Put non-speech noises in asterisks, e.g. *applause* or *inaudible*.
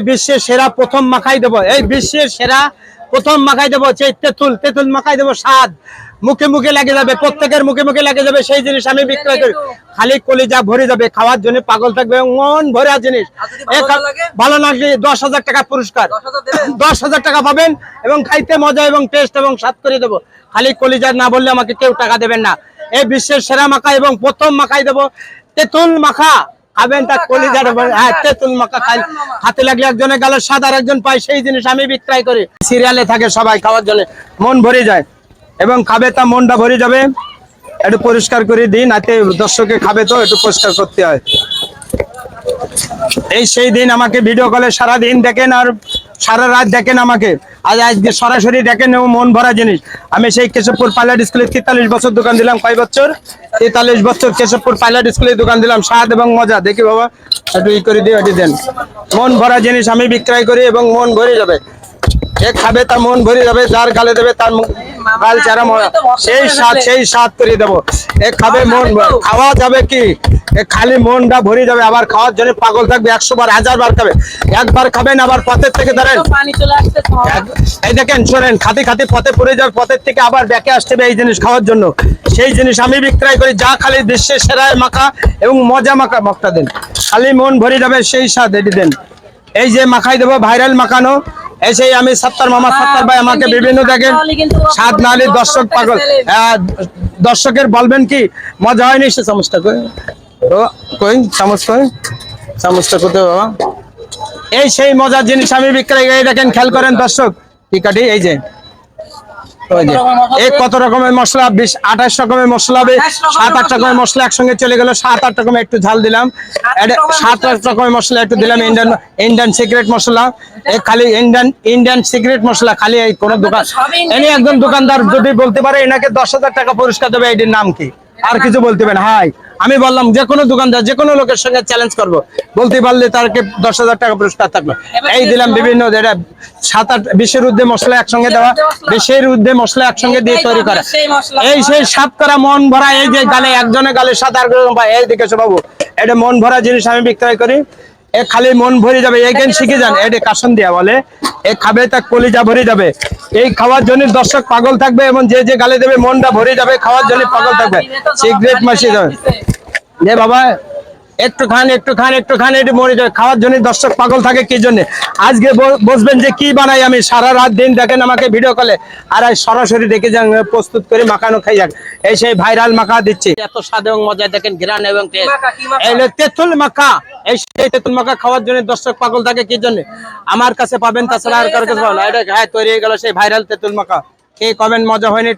বিশ্বের সেরা প্রথম মাখাই দেবো। এই বিশ্বের সেরা প্রথম মাখাই দেবো সেই তেঁতুল। তেঁতুল মাখাই দেবো স্বাদ। মুখে মুখে লেগে যাবে প্রত্যেকের মুখে মুখে লেগে যাবে সেই জিনিস আমি বিক্রয় করি। খালি কলিজা ভরে যাবে খাওয়ার জন্য পাগল থাকবে মন ভরা জিনিস। ভালো? লাগলে দশ হাজার টাকা পুরস্কার। *coughs* দশ হাজার টাকা পাবেন এবং খাইতে মজা এবং টেস্ট এবং স্বাদ করে দেবো। খালি কলিজার না বললে আমাকে কেউ টাকা দেবেন না। এই বিশ্বের সেরা মাখা এবং প্রথম মাখাই দেবো। তেঁতুল মাখা। খাবেন তার কলিজার হ্যাঁ তেঁতুল মাখা খাই হাতে লাগলে একজনের গেল সাত আর একজন পায় সেই জিনিস আমি বিক্রয় করি। সিরিয়ালে থাকে সবাই খাওয়ার জন্য। মন ভরে যায়। এবং খাবে তা মনটা ভরে যাবে। একটু পরিষ্কার করে দিন হাতে দর্শকে খাবে তো একটু পরিষ্কার করতে হয়। এই সেই দিন আমাকে ভিডিও কলে সারা দিন দেখেন আর সারা রাত দেখেন আমাকে। আজ আজকে সরাসরি দেখেন মন ভরা জিনিস। আমি সেই কেশবপুর পাইলট স্কুলে তেতাল্লিশ বছর দোকান দিলাম, কয় বছর? তেতাল্লিশ বছর কেশবপুর পাইলট স্কুলে দোকান দিলাম, স্বাদ এবং মজা। দেখি বাবা, একটু ই করে দিয়ে এটি দেন। মন ভরা জিনিস আমি বিক্রয় করি এবং মন ভরে যাবে। যে খাবে তার মন ভরে যাবে, যার গালে দেবে তার মুখ- চারা সেই স্বাদ সেই স্বাদ করে দেবো। এ খাবে মন খাওয়া যাবে কি? খালি মনটা ভরে যাবে। আবার খাওয়ার জন্য পাগল থাকবে। একশো বার হাজার বার খাবে। একবার খাবেন আবার পথের থেকে ধরেন এই দেখেন শোনেন খাতে খাতে পথে পড়ে যাবে পথের থেকে আবার ব্যাকে আসতে হবে এই জিনিস খাওয়ার জন্য। সেই জিনিস আমি বিক্রয় করি। যা খালি বিশ্বের সেরায় মাখা এবং মজা মাখা। মখটা দেন। খালি মন ভরে যাবে সেই স্বাদ এটি দেন। এই যে মাখাই দেবো ভাইরাল মাখানো। এই সেই আমি সত্তর মামা সত্তর ভাই আমাকে বিভিন্ন দেখেন সাত নালি দর্শক পাগল। দর্শকের বলবেন কি মজা হয়নি সে চামচটা কই? ও, কই? চামচ কই? চামচটা কোথায় বাবা? এই সেই মজার জিনিস আমি বিক্রয় করি দেখেন খেয়াল করেন দর্শক কি কাটি এই যে। এই কত রকমের মশলা? বিশ আঠাশ রকমের মশলা হবে। সাত আট রকমের মশলা একসঙ্গে চলে গেল। সাত আট রকমের একটু ঝাল দিলাম। সাত আট রকমের মশলা একটু দিলাম। ইন্ডিয়ান ইন্ডিয়ান সিক্রেট মশলা। খালি ইন্ডিয়ান ইন্ডিয়ান সিক্রেট মশলা খালি এই কোন দোকান এনে একজন দোকানদার যদি বলতে পারে এনাকে দশ হাজার টাকা পুরস্কার দেবে এটির নাম কি? আর কিছু বলতে পারেন হাই। আমি বললাম যে কোনো দোকানদার যে কোনো লোকের সঙ্গে চ্যালেঞ্জ করব। বলতে পারলে তারকে দশ হাজার টাকা পুরস্কার থাকল। এই দিলাম বিভিন্ন যেটা সাত আট বিশের উদ্দে মশলা একসঙ্গে দেওয়া বিশের উদ্দে মশলা একসঙ্গে দিয়ে তৈরি করা। এই সেই সাত করা মন ভরা এই যে গালে একজনের গালে সাত আর এই দিকে বাবু। এটা মন ভরা জিনিস আমি বিক্রয় করি। এ খালি মন ভরে যাবে। এই জ্ঞান শিখে যান। এটা কাসন দিয়া বলে। এ খাবে তা কলিজা ভরে যাবে। এই খাওয়ার জন্য দর্শক পাগল থাকবে এবং যে যে গালে দেবে মনটা ভরে যাবে খাওয়ার জন্য পাগল থাকবে। সিগারেট মাসি যাবে যে বাবা একটু খান একটু খান একটু খান এটি মরে যায় খাওয়ার জন্য দর্শক পাগল থাকে কি জন্য? আজকে ব- বুঝবেন যে কি বানাই আমি সারা রাত দিন দেখেন আমাকে ভিডিও কলে আর সরাসরি দেখে যান প্রস্তুত করে মাখানো খাই যাক। এই সেই ভাইরাল মাখা দিচ্ছি। এত স্বাদ এবং মজা দেখেন ঘ্রাণ এবং তেঁতুল মাখা। এই সেই তেঁতুল মাখা খাওয়ার জন্য দর্শক পাগল থাকে, কি জন্য? আমার কাছে পাবেন, তাছাড়া আর কারও কাছে হ্যাঁ তৈরি হয়ে গেল সেই ভাইরাল তেঁতুল মাখা। কে কমেন্ট মজা হয়নি